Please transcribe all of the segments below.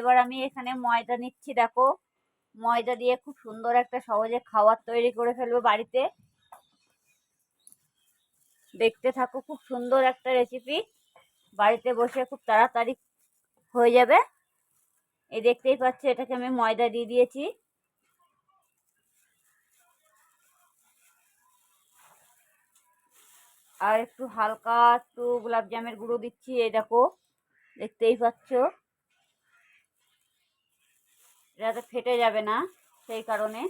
এবার আমি এখানে ময়দা নিচ্ছি, দেখো। ময়দা দিয়ে খুব সুন্দর একটা সহজে খাবার তৈরি করে ফেলব বাড়িতে। দেখতে থাকো, খুব সুন্দর একটা রেসিপি বাড়িতে বসে খুব তাড়াতাড়ি হয়ে যাবে। এই দেখতেই পাচ্ছ, এটাকে আমি ময়দা দিয়ে দিয়েছি। আর একটু হালকা একটু গোলাপ জামের গুঁড়ো দিচ্ছি, এই দেখো। দেখতেই পাচ্ছ। যাতে ফেটে যাবে না, সেই কারণে।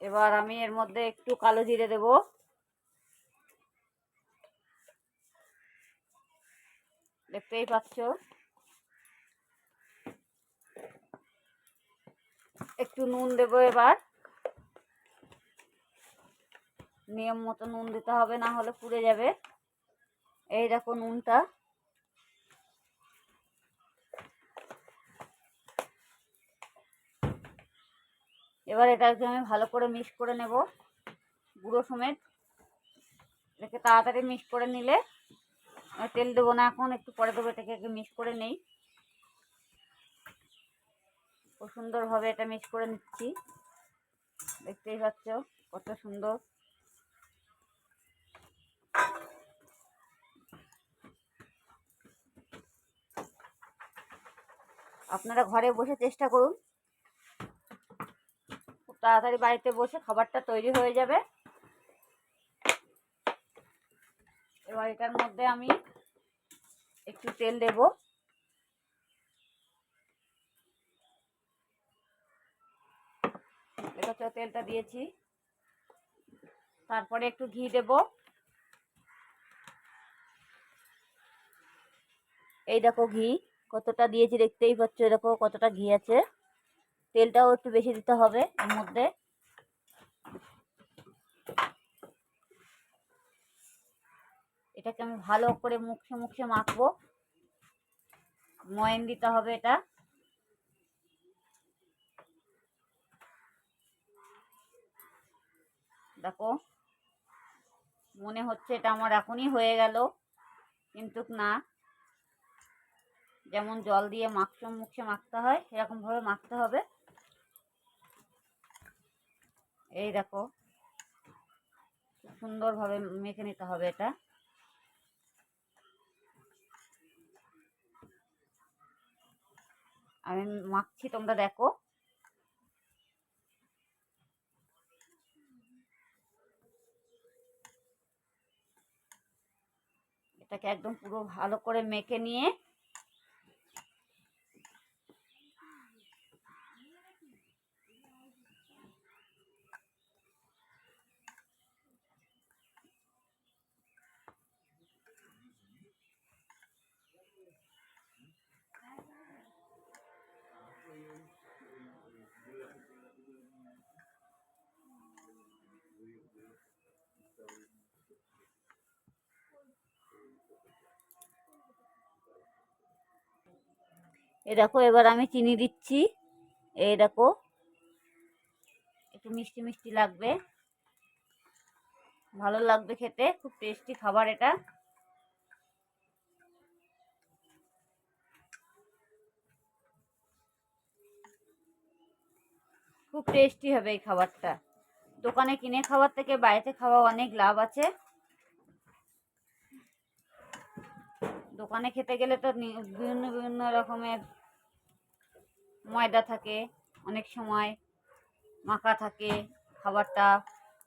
এবার আমি এর মধ্যে একটু কালো জিরে দেব। দেখতেই পাচ্ছ? একটু নুন দেবো এবার। নিয়ম মতো নুন দিতে হবে, না হলে পুড়ে যাবে। এই দেখো নুনটা। এবার এটাকে আমি ভালো করে মিক্স করে নেব, গুঁড়ো সমেত। এটাকে তাড়াতাড়ি মিক্স করে নিলে তেল দেবো না, এখন একটু পরে দেবো, এটাকে মিক্স করে নেই। খুব সুন্দরভাবে এটা মিক্স করে নিচ্ছি। দেখতেই পাচ্ছ, কত সুন্দর। আপনারা ঘরে বসে চেষ্টা করুন। খুব তাড়াতাড়ি বাড়িতে বসে খাবারটা তৈরি হয়ে যাবে। এবার এটার মধ্যে আমি একটু তেল দেব। তেলটা দিয়েছি। তারপরে একটু ঘি দেব। এই দেখো ঘি। কতটা দিয়েছি দেখতেই পাচ্ছ দেখো কতটা ঘি আছে তেলটাও একটু বেশি দিতে হবে এর মধ্যে। এটাকে আমি ভালো করে মুখে মুখে মাখবো। ময়ন দিতে হবে এটা। দেখো, মনে হচ্ছে এটা আমার এখনই হয়ে গেল, কিন্তু না। যেমন জল দিয়ে মাখতে, মুখে মাখতে হয় সেরকমভাবে মাখতে হবে। এই দেখো, সুন্দরভাবে মেখে নিতে হবে এটা। আমি মাখছি, তোমরা দেখো। এটাকে একদম পুরো ভালো করে মেখে নিয়ে এ দেখো, এবার আমি চিনি দিচ্ছি। এই দেখো, একটু মিষ্টি মিষ্টি লাগবে। ভালো লাগবে খেতে, খুব টেস্টি খাবার এটা। খুব টেস্টি হবে এই খাবারটা। দোকানে কিনে খাবার থেকে বাড়িতে খাওয়া অনেক লাভ আছে। দোকানে খেতে গেলে তো বিভিন্ন বিভিন্ন রকমের ময়দা থাকে, অনেক সময় মাখা থাকে, খাবারটা,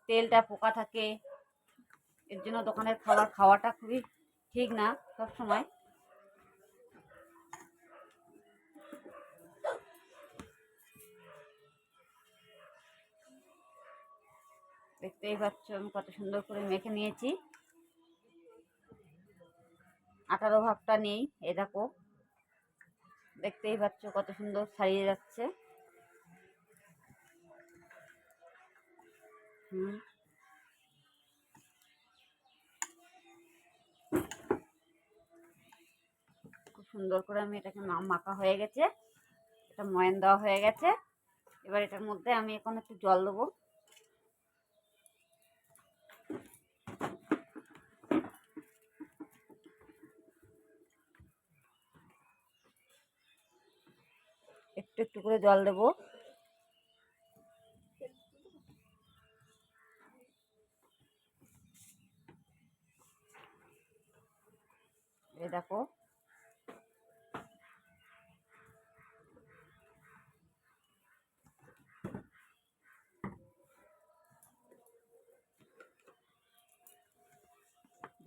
তেলটা পোকা থাকে, এর জন্য দোকানের খাবার খাওয়াটা খুবই ঠিক না সব সময় দেখতেই পাচ্ছ আমি কত সুন্দর করে মেখে নিয়েছি। আঠারো ভাগটা নেই, এ দেখো। দেখতেই পাচ্ছ কত সুন্দর ছাড়িয়ে যাচ্ছে। হুম। খুব সুন্দর করে আমি এটাকে মাখা হয়ে গেছে। এটা ময়ান দেওয়া হয়ে গেছে। এবার এটার মধ্যে আমি এখন একটু জল দেবো। একটু একটু করে জল দেব। এই দেখো।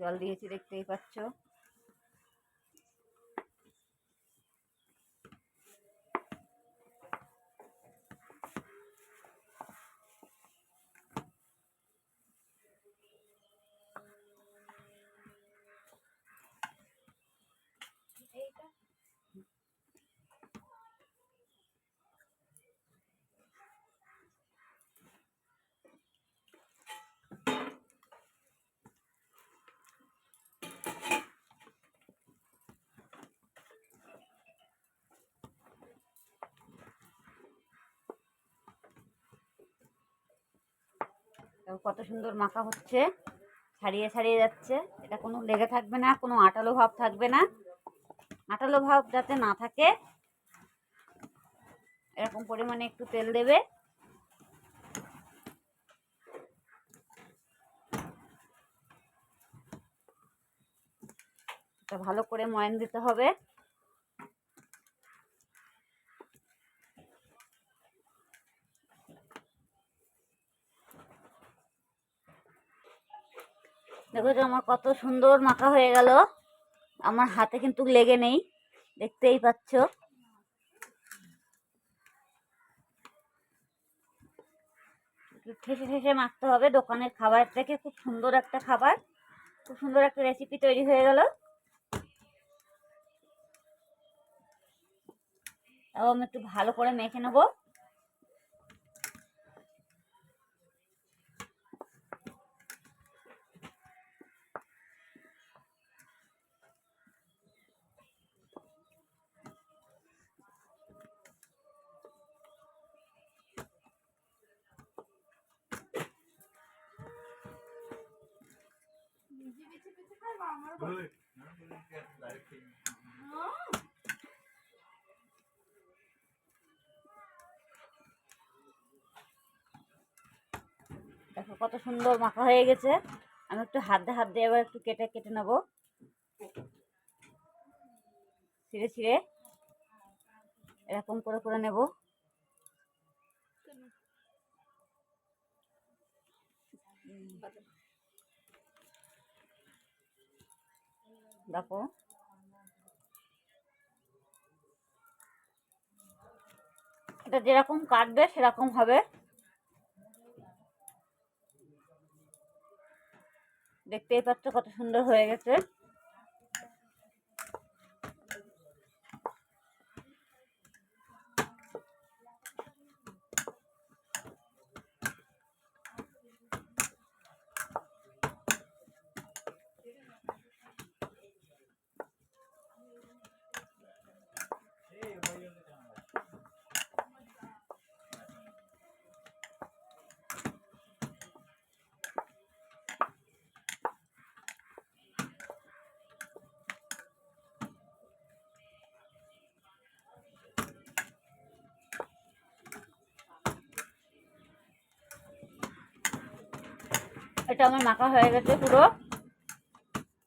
জল দিয়েছি দেখতেই পাচ্ছ। কত সুন্দর মাখা হচ্ছে। ছাড়িয়ে ছাড়িয়ে যাচ্ছে। এটা কোনো লেগে থাকবে না, কোনো আটালো ভাব থাকবে না। আটালো ভাব যাতে না থাকে, এরকম পরিমাণে একটু তেল দেবে। ভালো করে ময়ান দিতে হবে। দেখো যে আমার কত সুন্দর মাখা হয়ে গেল। আমার হাতে কিন্তু লেগে নেই, দেখতেই পাচ্ছ। ঠেসে ঠেসে মাখতে হবে, দোকানের খাবার থেকে খুব সুন্দর একটা খাবার, খুব সুন্দর একটা রেসিপি তৈরি হয়ে গেল। তাও আমি একটু ভালো করে মেখে নেব। দেখো কত সুন্দর মাখা হয়ে গেছে। আমি একটু হাত দিয়ে হাত দিয়ে এবার একটু কেটে কেটে নেব। ছিঁড়ে ছিঁড়ে এরকম করে করে নেব। দেখো। এটা যেরকম কাটবে সেরকম হবে। দেখতেই পাচ্ছ কত সুন্দর হয়ে গেছে। এটা আমার মাখা হয়ে গেছে পুরো।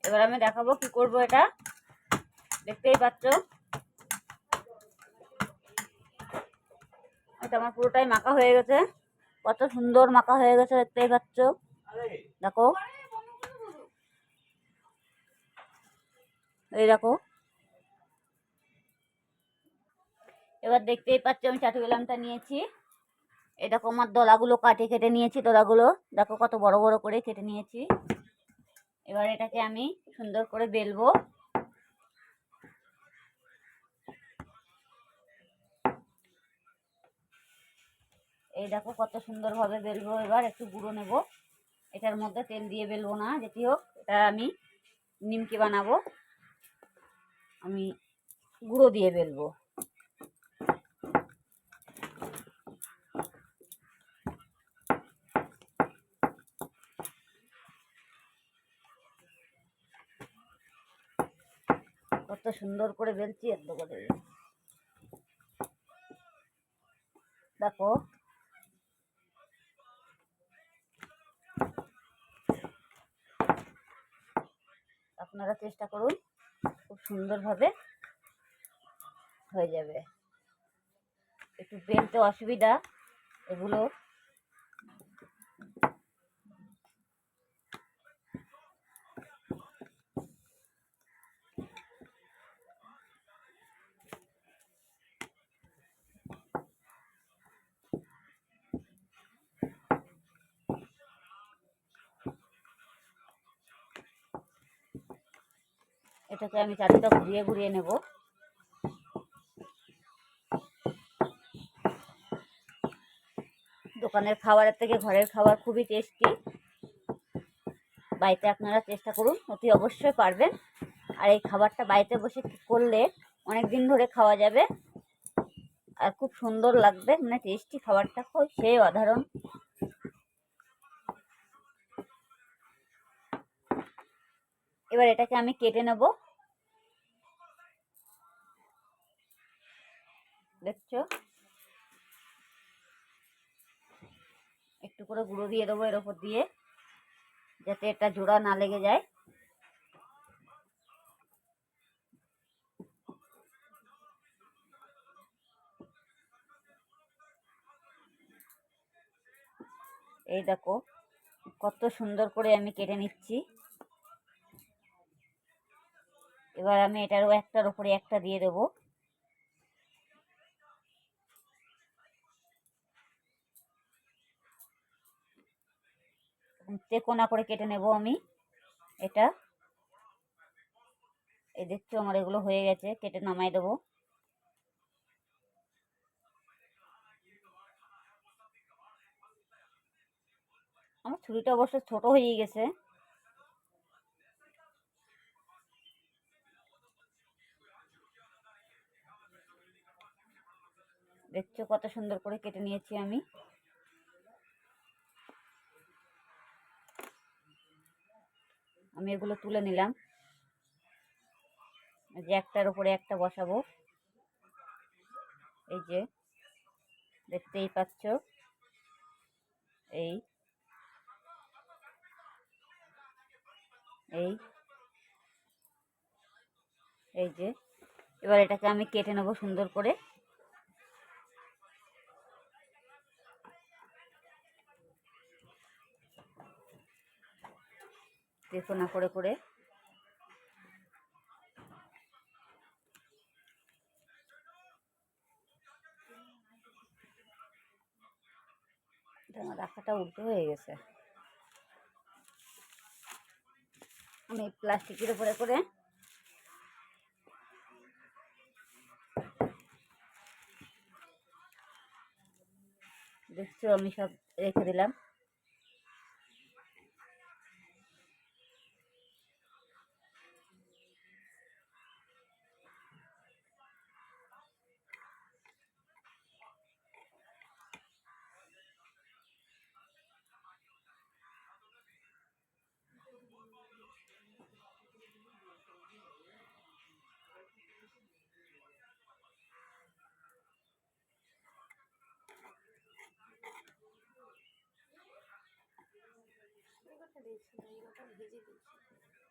এবার আমি দেখাবো কি করব এটা। দেখতেই পাচ্ছ। এটা আমার পুরোটাই মাখা হয়ে গেছে। কত সুন্দর মাখা হয়ে গেছে, দেখতেই পাচ্ছ। দেখো। এই দেখো। এবার দেখতেই পাচ্ছ আমি চাটু বেলামটা নিয়েছি। দেখো আমার দলাগুলো কাটে, কেটে নিয়েছি দলাগুলো। দেখো কত বড় বড় করে কেটে নিয়েছি। এবার এটাকে আমি সুন্দর করে বেলবো। এই দেখো কত সুন্দরভাবে বেলবো। এবার একটু গুঁড়ো নেব। এটার মধ্যে তেল দিয়ে বেলবো না, যেটি হোক, এটা আমি নিমকি বানাবো। আমি গুঁড়ো দিয়ে বেলবো কত সুন্দর করে বেলছি এত করে দেখো। আপনারা চেষ্টা করুন, খুব সুন্দরভাবে হয়ে যাবে। একটু বেলতে অসুবিধা, এগুলো এটাকে আমি চারটা ঘুরিয়ে ঘুরিয়ে নেব। দোকানের খাবারের থেকে ঘরের খাবার খুবই টেস্টি। বাড়িতে আপনারা চেষ্টা করুন, অতি অবশ্যই পারবেন। আর এই খাবারটা বাড়িতে বসে করলে অনেক দিন ধরে খাওয়া যাবে। আর খুব সুন্দর লাগবে মানে টেস্টি খাবারটা খুব, সেই অসাধারণ। এবার এটাকে আমি কেটে নেব। দেখছ? একটু করে গুঁড়ো দিয়ে দেবো এর ওপর দিয়ে, যাতে এটা জোড়া না লেগে যায়। এই দেখো, কত সুন্দর করে আমি কেটে নিচ্ছি। এবার আমি এটারও একটার উপরে একটা দিয়ে দেবো। তেকোনা করে কেটে নেব আমি। এটা। এই দেখছ আমার এগুলো হয়ে গেছে, কেটে নামাই দেবো। আমার ছুরিটা অবশ্য ছোট হয়ে গেছে। দেখছ কত সুন্দর করে কেটে নিয়েছি আমি। আমি এগুলো তুলে নিলাম। যে একটার উপরে একটা বসাবো। এই যে, দেখতেই পাচ্ছ? এই এই এই যে, এবার এটাকে আমি কেটে নেব সুন্দর করে। দেখো না, করে করে। রাখাটা উল্টো হয়ে গেছে। আমি প্লাস্টিকের উপরে করে দেখছ, আমি সব রেখে দিলাম।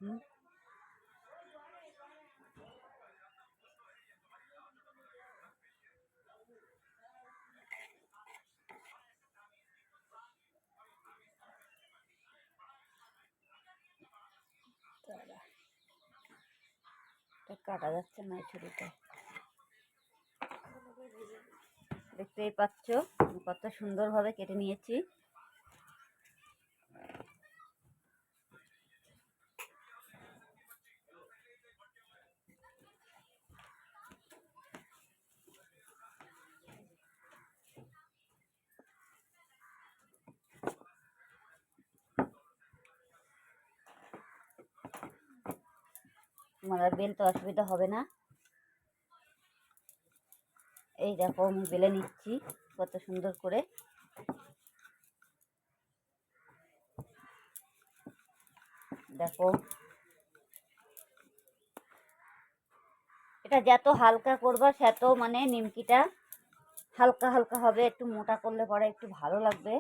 হুম? কাটা যাচ্ছে না ছুরিটা। দেখতেই পাচ্ছ কত সুন্দরভাবে কেটে নিয়েছি। তোমার বেলতে অসুবিধা হবে না। এই দেখো আমি বেলে নিচ্ছি কত সুন্দর করে। দেখো। এটা যত হালকা করবা, সেত মানে নিমকিটা হালকা হালকা হবে, একটু মোটা করলে পরে একটু ভালো লাগবে।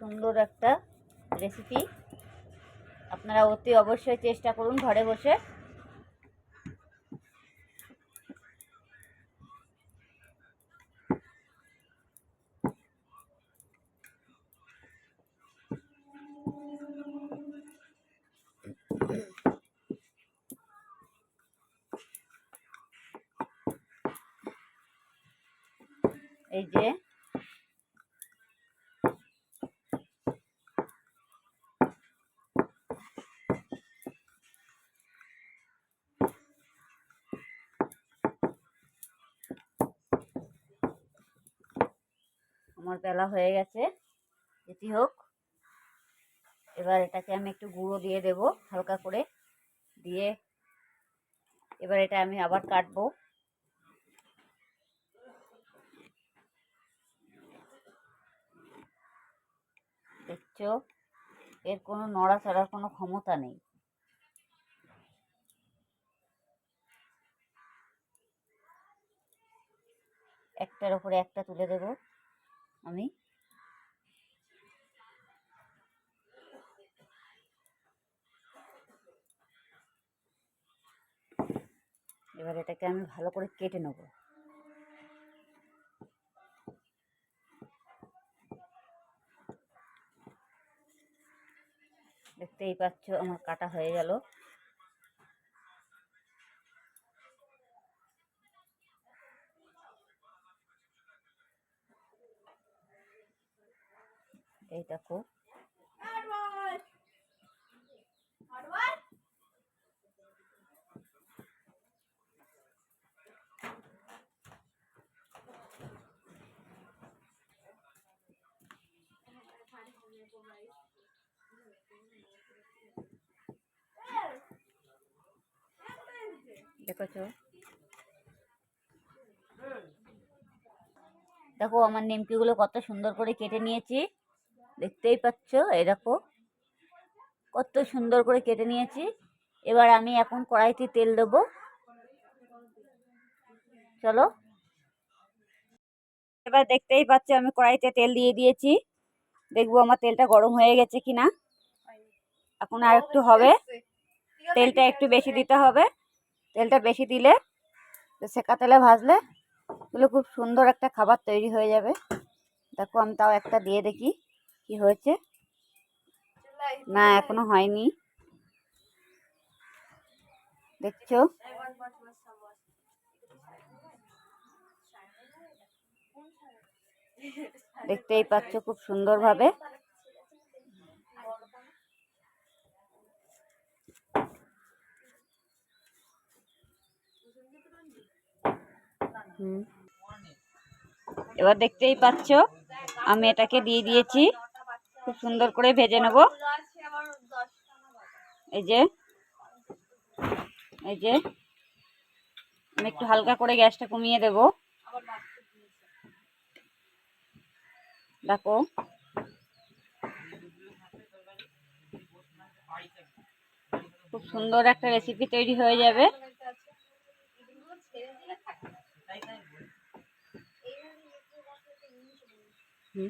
সুন্দর একটা রেসিপি আপনারা অতি অবশ্যই চেষ্টা করুন ঘরে বসে এই যে আমার বেলা হয়ে গেছে। যেটি হোক, এবার এটাকে আমি একটু গুঁড়ো দিয়ে দেব হালকা করে। দিয়ে এবার এটা আমি আবার কাটবো। দেখছ? এর কোনো নড়াচড়ার কোনো ক্ষমতা নেই। একটার উপরে একটা তুলে দেব। আমি। এবার এটাকে আমি ভালো করে কেটে নেব। দেখতেই পাচ্ছ আমার কাটা হয়ে গেল। এই দেখো। দেখেছ? দেখো আমার নিমকিগুলো কত সুন্দর করে কেটে নিয়েছি। দেখতেই পাচ্ছ, এরকম। কত সুন্দর করে কেটে নিয়েছি। এবার আমি এখন কড়াইতে তেল দেবো। চলো। এবার দেখতেই পাচ্ছ, আমি কড়াইতে তেল দিয়ে দিয়েছি। দেখব আমার তেলটা গরম হয়ে গেছে কিনা। এখন আর একটু হবে। তেলটা একটু বেশি দিতে হবে। তেলটা বেশি দিলে সেকা তেলে ভাজলে এগুলো খুব সুন্দর একটা খাবার তৈরি হয়ে যাবে। দেখো, আমি তাও একটা দিয়ে দেখি। কি হয়েছে? না, এখনও হয়নি। দেখছ? দেখতেই পাচ্ছ খুব সুন্দরভাবে। হুম। এবার দেখতেই পাচ্ছ, আমি এটাকে দিয়ে দিয়েছি। খুব সুন্দর করে ভেজে নেব। এই যে এই যে, আমি একটু হালকা করে গ্যাসটা কমিয়ে দেব। দেখো। খুব সুন্দর একটা রেসিপি তৈরি হয়ে যাবে। হুম।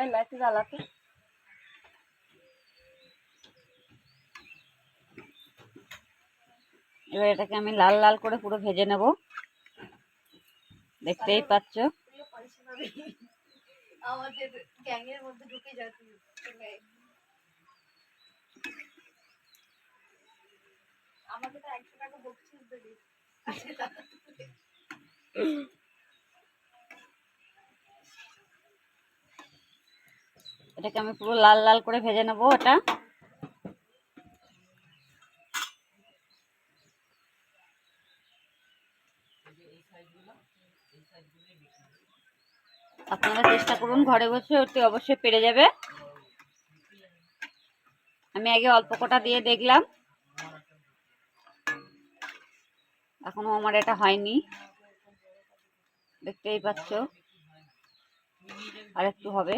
তাই লাইট জ্বালাতে এবার এটাকে আমি লাল লাল করে পুরো ভেজে নেব। দেখতেই পাচ্ছ। আমাকে তো একশো টাকা বকছিস দেবে। এটাকে আমি পুরো লাল লাল করে ভেজে নেব এটা আপনারা চেষ্টা করুন ঘরে বসে ওটি অবশ্যই পেরে যাবে। আমি আগে অল্প কটা দিয়ে দেখলাম। এখনও আমার এটা হয়নি। দেখতেই পাচ্ছ। আর একটু হবে।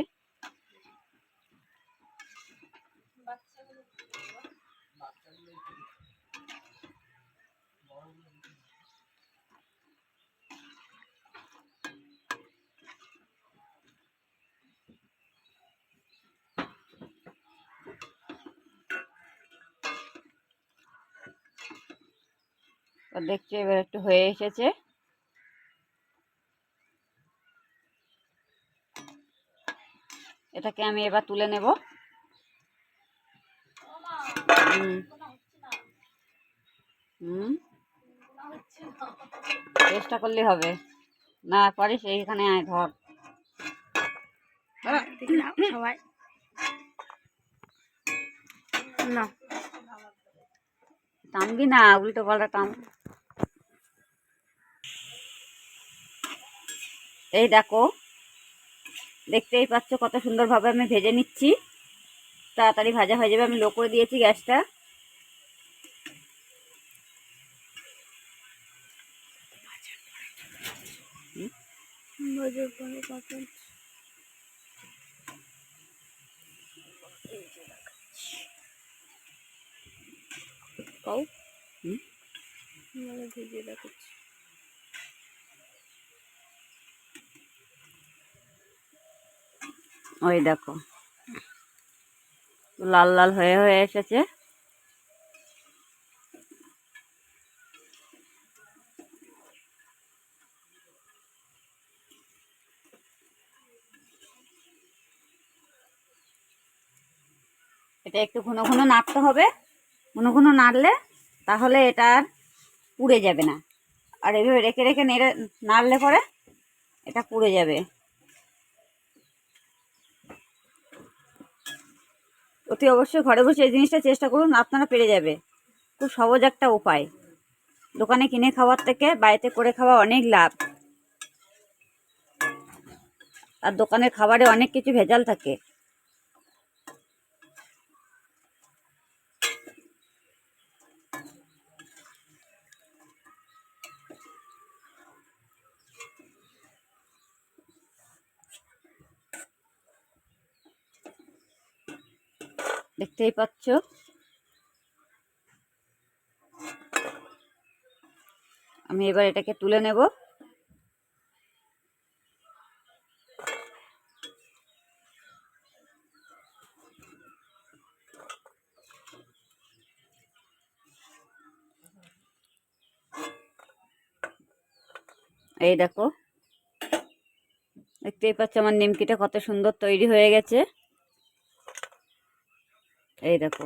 তো দেখছি এবার একটু হয়ে এসেছে। এটাকে আমি এবার তুলে নেব। হুম। চেষ্টা করলে হবে। না পারিস এইখানে আয় ধর। সবাই। না। টানবি না উল্টো পাল্টা টান। এই দেখো দেখতেই পাচ্ছ কত সুন্দরভাবে আমি ভেজে নিচ্ছি তাড়াতাড়ি ভাজা হয়ে যাবে আমি লো করে দিয়েছি গ্যাসটা কও হুম? মানে ভিজিয়ে রাখছি ওই দেখো। লাল লাল হয়ে হয়ে এসেছে। এটা একটু ঘন ঘন নাড়তে হবে। ঘন ঘন নাড়লে তাহলে এটা আর পুড়ে যাবে না। আর এভাবে রেখে রেখে নেড়ে নাড়লে পরে এটা পুড়ে যাবে। অতি অবশ্যই ঘরে বসে এই জিনিসটা চেষ্টা করুন, আপনারা পেরে যাবে। খুব সহজ একটা উপায়। দোকানে কিনে খাওয়ার থেকে বাড়িতে করে খাওয়া অনেক লাভ। আর দোকানের খাবারে অনেক কিছু ভেজাল থাকে। দেখতেই পাচ্ছ। আমি এবার এটাকে তুলে নেব। এই দেখো। দেখতেই পাচ্ছ আমার নিমকিটা কত সুন্দর তৈরি হয়ে গেছে। এই দেখো।